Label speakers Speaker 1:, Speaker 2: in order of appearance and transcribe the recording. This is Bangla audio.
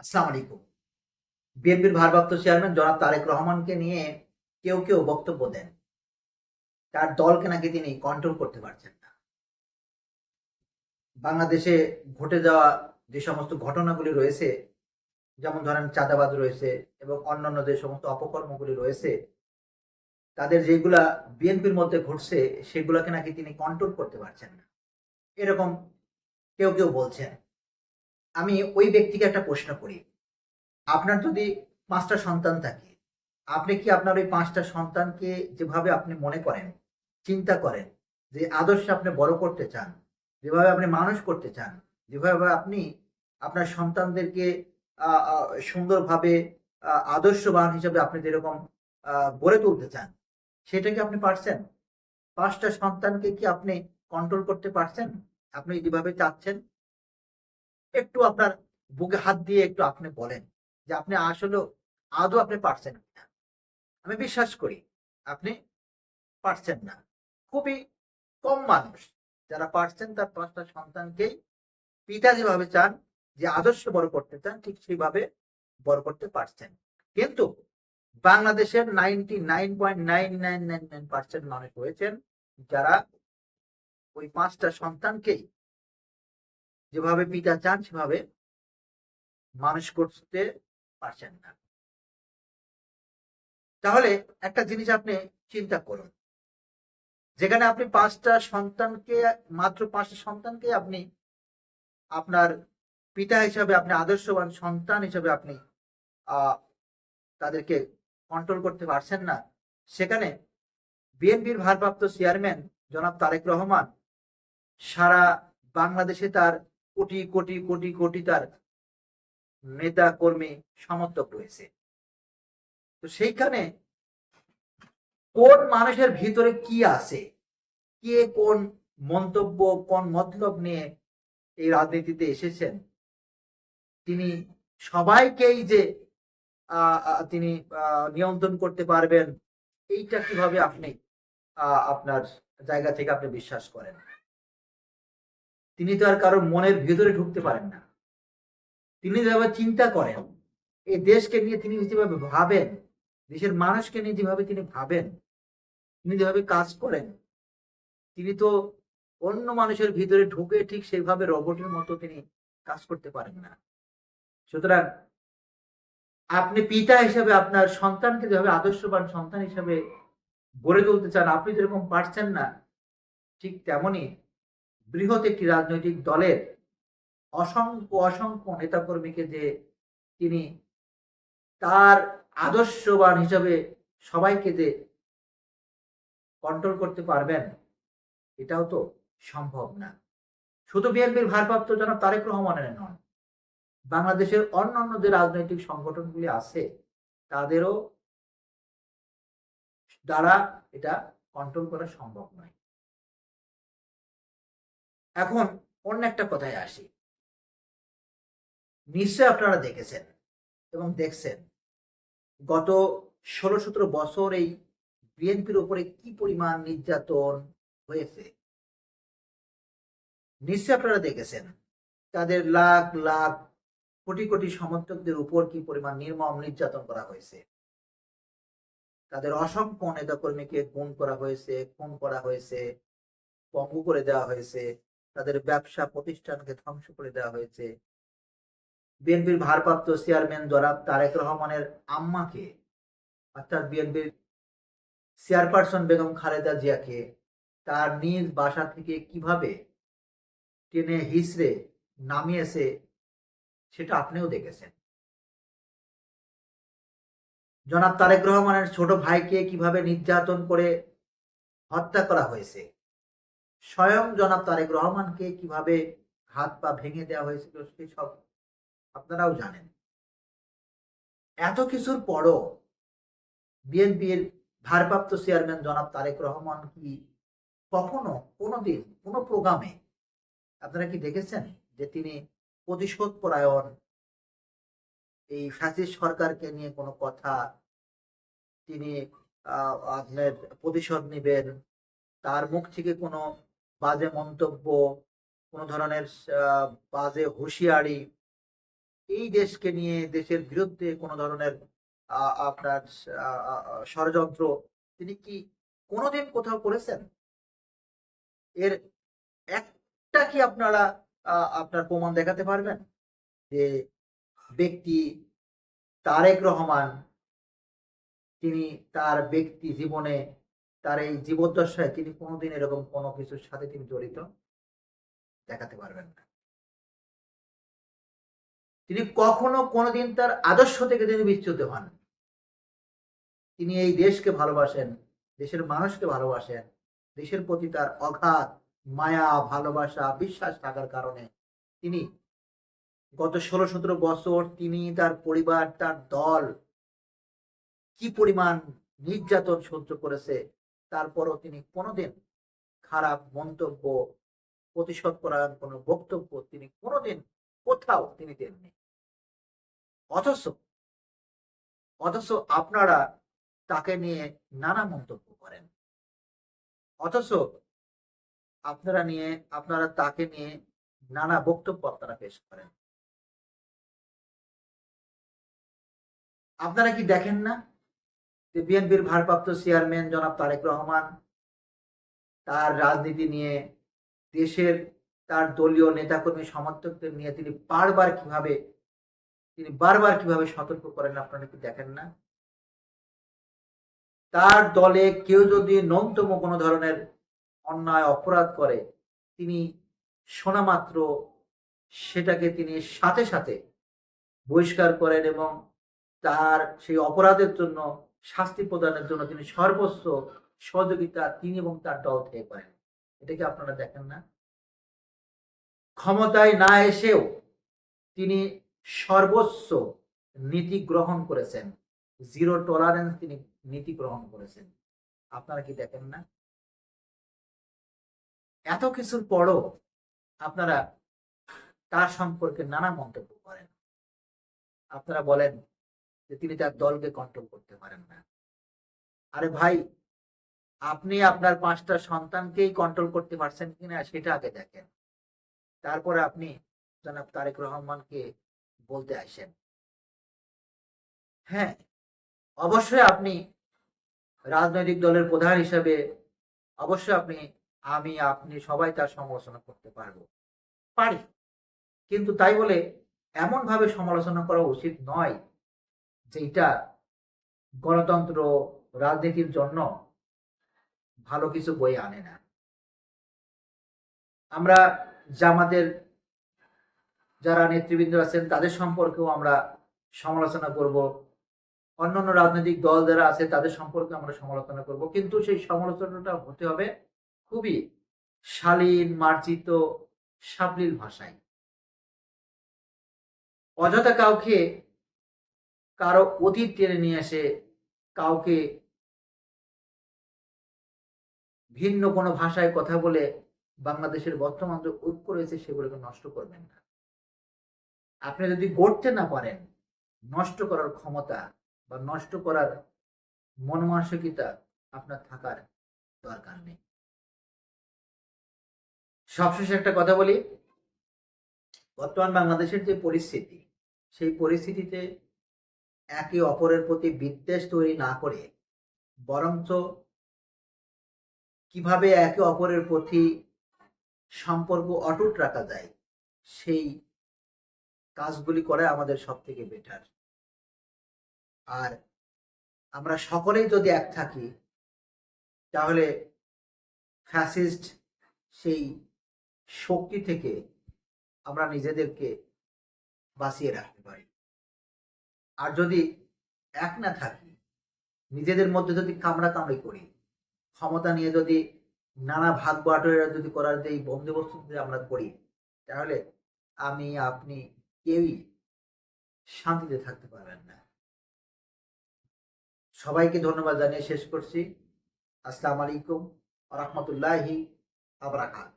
Speaker 1: আসসালামু আলাইকুম। বিএনপির ভারপ্রাপ্ত চেয়ারম্যান জনাব তারেক রহমানকে নিয়ে কেউ কেউ বক্তব্য দেন। তার দলকে নাকি তিনি কন্ট্রোল করতে পারছেন না। বাংলাদেশে ঘটে যাওয়া যে সমস্ত ঘটনাগুলি রয়েছে, যেমন ধরেন চাঁদাবাদ রয়েছে এবং অন্যান্য যে সমস্ত অপকর্মগুলি রয়েছে, তাদের যেগুলা বিএনপির মধ্যে ঘটছে, সেগুলোকে নাকি তিনি কন্ট্রোল করতে পারছেন না। এরকম কেউ কেউ বলছেন। আমি ওই ব্যক্তিকে একটা প্রশ্ন করি। আপনার যদি পাঁচটা সন্তান থাকে, আপনি কি আপনার ওই পাঁচটা সন্তানকে যেভাবে আপনি মনে করেন, চিন্তা করেন, যে আদর্শে আপনি বড় করতে চান, যেভাবে আপনি মানুষ করতে চান, যেভাবে আপনি আপনার সন্তানদেরকে সুন্দরভাবে আদর্শবান হিসেবে আপনি যেরকম গড়ে তুলতে চান, সেটা কি আপনি পারছেন? পাঁচটা সন্তানকে কি আপনি কন্ট্রোল করতে পারছেন? আপনি যেভাবে চাচ্ছেন একটু আপনার বুকে হাত দিয়ে একটু আপনি বলেন যে আপনি আসলে আদৌ আপনি পারছেন কিনা। আমি বিশ্বাস করি আপনি পারছেন না। খুবই কম মানুষ যারা পারছেন তার পাঁচটা সন্তানকেই পিতা যেভাবে চান, যে আদর্শ বড় করতে চান, ঠিক সেইভাবে বড় করতে পারছেন। কিন্তু বাংলাদেশের ninety nine point nine nine nine nine percent মানুষ রয়েছেন যারা ওই পাঁচটা সন্তানকেই যেভাবে পিতা চান, সেভাবে মানুষ করতে পারছেন না। তাহলে একটা জিনিস আপনি চিন্তা করুন। যেখানে আপনি পাঁচটা সন্তানকে, মাত্র পাঁচটা সন্তানকে আপনি আপনার পিতা হিসাবে আপনি আদর্শবান সন্তান হিসাবে আপনি তাদেরকে কন্ট্রোল করতে পারছেন না, সেখানে বিএনপির ভারপ্রাপ্ত চেয়ারম্যান জনাব তারেক রহমান সারা বাংলাদেশে তার কোটি কোটি কোটি কোটি তার নেতা কর্মী সমর্থক রয়েছে। তো সেইখানে কোন মানুষের ভিতরে কি আছে? কে কোন মন্তব্য, কোন মতলব নিয়ে এই রাজনীতিতে এসেছেন? তিনি সবাইকেই যে তিনি নিয়ন্ত্রণ করতে পারবেন, এইটা কীভাবে আপনি আপনার জায়গা থেকে আপনি বিশ্বাস করেন? তিনি তো আর কারোর মনের ভিতরে ঢুকতে পারেন না। তিনি যেভাবে চিন্তা করেন, এই দেশকে নিয়ে তিনি যেভাবে ভাবেন, দেশের মানুষকে নিয়ে যেভাবে তিনি ভাবেন, তিনি যেভাবে কাজ করেন, তিনি তো অন্য মানুষের ভিতরে ঢুকে ঠিক সেইভাবে রোবটের মতো তিনি কাজ করতে পারেন না। সুতরাং আপনি পিতা হিসেবে আপনার সন্তানকে যেভাবে আদর্শবান সন্তান হিসেবে গড়ে তুলতে চান, আপনি যেরকম পারছেন না, ঠিক তেমনি বৃহৎ একটি রাজনৈতিক দলের অসংখ্য অসংখ্য নেতাকর্মীকে যে তিনি তার আদর্শবান হিসাবে সবাইকে যে কন্ট্রোল করতে পারবেন, এটাও তো সম্ভব না। শুধু বিএনপির ভারপ্রাপ্ত জনাব তারেক রহমানের নন বাংলাদেশের অন্যান্য যে রাজনৈতিক সংগঠনগুলি আছে, তাদেরও দ্বারা এটা কন্ট্রোল করা সম্ভব নয়। এখন অন্য একটা কথায় আসি। নিশ্চয় আপনারা দেখেছেন এবং দেখছেন গত ষোলো সতেরো বছর এই বিএনপির উপরে কি পরিমাণ নির্যাতন হয়েছে? নিশ্চয় আপনারা দেখেছেন তাদের লাখ লাখ, কোটি কোটি সমর্থকদের উপর কি পরিমাণ নির্মম নির্যাতন করা হয়েছে? তাদের অসংখ্য নেতাকর্মীকে খুন করা হয়েছে, খুন করা হয়েছে, পঙ্গু করে দেওয়া হয়েছে। তাদের ব্যবসা প্রতিষ্ঠানকে ধ্বংস করে দেওয়া হয়েছে। বিএনপির ভারপ্রাপ্ত চেয়ারম্যান জনাব তারেক রহমানের আম্মাকে, অর্থাৎ বিএনপির চেয়ারপারসন বেগম খালেদা জিয়াকে, তার নিজ বাসা থেকে কীভাবে টেনে হিসড়ে নামিয়েছে সেটা আপনিও দেখেছেন। জনাব তারেক রহমানের ছোট ভাইকে কীভাবে নির্যাতন করে হত্যা করা হয়েছে? স্বয়ং জনাব তারেক রহমানকে কীভাবে হাত পা ভেঙে দেওয়া হয়েছিল সেই সব আপনারাও জানেন। এত কিছুর পরও বিএনপির ভারপ্রাপ্ত চেয়ারম্যান জনাব তারেক রহমান কি কখনো কোনো দিন কোনো প্রোগ্রামে, আপনারা কি দেখেছেন যে তিনি প্রতিশোধ পরায়ণ এই ফ্যাসিস সরকারকে নিয়ে কোনো কথা, তিনি আপনার প্রতিশোধ নেবেন, তার মুখ থেকে কোনো বাজে মন্তব্য, কোনো ধরনের বাজে হুঁশিয়ারি, এই দেশকে নিয়ে, দেশের বিরুদ্ধে কোনো ধরনের আপনার ষড়যন্ত্র, তিনি কি কোনোদিন কোথাও করেছেন? এর একটা কি আপনারা আপনার প্রমাণ দেখাতে পারবেন? যে ব্যক্তি তারেক রহমান, তিনি তার ব্যক্তি জীবনে তার এই জীবদ্দশায় তিনি কোনোদিন এরকম কোনো কিছুর সাথে তিনি জড়িত দেখাতে পারবেন না। তিনি কখনো কোনোদিন তার আদর্শ থেকে তিনি বিচ্যুত হন। তিনি এই দেশকে ভালোবাসেন, দেশের মানুষকে ভালোবাসেন, দেশের প্রতি তার অগাধ মায়া, ভালোবাসা, বিশ্বাস থাকার কারণে তিনি গত ষোলো সতেরো বছর তিনি তার পরিবার, তার দল কি পরিমাণ নির্যাতন সহ্য করেছে তারপরও তিনি কোনোদিন খারাপ মন্তব্য, প্রতিশোধ করার কোনো বক্তব্য তিনি কোনোদিন কোথাও তিনি দেননি। অথচ অথচ আপনারা তাকে নিয়ে নানা মন্তব্য করেন। অথচ আপনারা নিয়ে, আপনারা তাকে নিয়ে নানা বক্তব্য আপনারা পেশ করেন। আপনারা কি দেখেন না? বিএনপির ভারপ্রাপ্ত চেয়ারম্যান জনাব তারেক রহমান তার রাজনীতি নিয়ে দেশের তার দলীয় নেতাকর্মী সমর্থকদের নিয়ে তিনি বারবার কীভাবে, তিনি বারবার কীভাবে সতর্ক করেন আপনারা কি দেখেন না? তার দলে কেউ যদি ন্যূনতম কোনো ধরনের অন্যায়, অপরাধ করে, তিনি শোনা মাত্র সেটাকে তিনি সাথে সাথে বহিষ্কার করেন এবং তার সেই অপরাধের জন্য শাস্তি প্রদানের জন্য তিনি সর্বোচ্চ সহযোগিতা তিনি এবং তার দল থেকে করেন। এটা কি আপনারা দেখেন না? ক্ষমতায় না এসেও তিনি সর্বোচ্চ নীতি গ্রহণ করেছেন। জিরো টলারেন্স তিনি নীতি গ্রহণ করেছেন। আপনারা কি দেখেন না? এত কিছুর পরও আপনারা তার সম্পর্কে নানা মন্তব্য করেন। আপনারা বলেন যে তিনি তার দলকে কন্ট্রোল করতে পারেন না। আরে ভাই, আপনি আপনার পাঁচটা সন্তানকেই কন্ট্রোল করতে পারছেন কিনা সেটা আগে দেখেন। তারপরে আপনি জনাব তারেক রহমানকে বলতে আসেন। হ্যাঁ অবশ্যই আপনি রাজনৈতিক দলের প্রধান হিসেবে অবশ্যই আপনি, আমি, আপনি সবাই তার সমালোচনা করতে পারব। পারি। কিন্তু তাই বলে এমন ভাবে সমালোচনা করা উচিত নয় যে এটা গণতন্ত্র রাজনীতির জন্য ভালো কিছু বই আনে না। আমরা জামাতের যারা নেতৃবৃন্দ আছেন, তাদের সম্পর্কেও আমরা সমালোচনা করব। অন্যান্য রাজনৈতিক দল যারা আছে, তাদের সম্পর্কে আমরা সমালোচনা করব। কিন্তু সেই সমালোচনাটা হতে হবে খুবই শালীন, মার্জিত, সাবলীল ভাষায়। অযথা কাউকে কারও অতীত টেনে নিয়ে এসে কাউকে ভিন্ন কোনো ভাষায় কথা বলে বাংলাদেশের বর্তমান যে ঐক্য রয়েছে সেগুলোকে নষ্ট করবেন না। আপনি যদি গড়তে না পারেন, নষ্ট করার ক্ষমতা বা নষ্ট করার মন মানসিকতা আপনার থাকার দরকার নেই। সবশেষে একটা কথা বলি, বর্তমান বাংলাদেশের যে পরিস্থিতি, সেই পরিস্থিতিতে একে অপরের প্রতি বিদ্বেষ তৈরি না করে, বরঞ্চ কীভাবে একে অপরের প্রতি সম্পর্ক অটুট রাখা যায়, সেই কাজগুলি করে আমাদের সব থেকে বেটার আর আমরা সকলেই যদি এক থাকি, তাহলে ফ্যাসিস্ট সেই শক্তি থেকে আমরা নিজেদেরকে বাঁচিয়ে রাখতে পারি। আর যদি এক না থাকি, নিজেদের মধ্যে যদি কামড়া কামড়ি করি, ক্ষমতা নিয়ে যদি নানা ভাগ বাটোয়ারা যদি করার যে বন্দোবস্ত যদি আমরা করি, তাহলে আমি, আপনি কেউই শান্তিতে থাকতে পারবেন না। সবাইকে ধন্যবাদ জানিয়ে শেষ করছি। আসসালামু আলাইকুম রহমতুল্লাহি আবরাকাত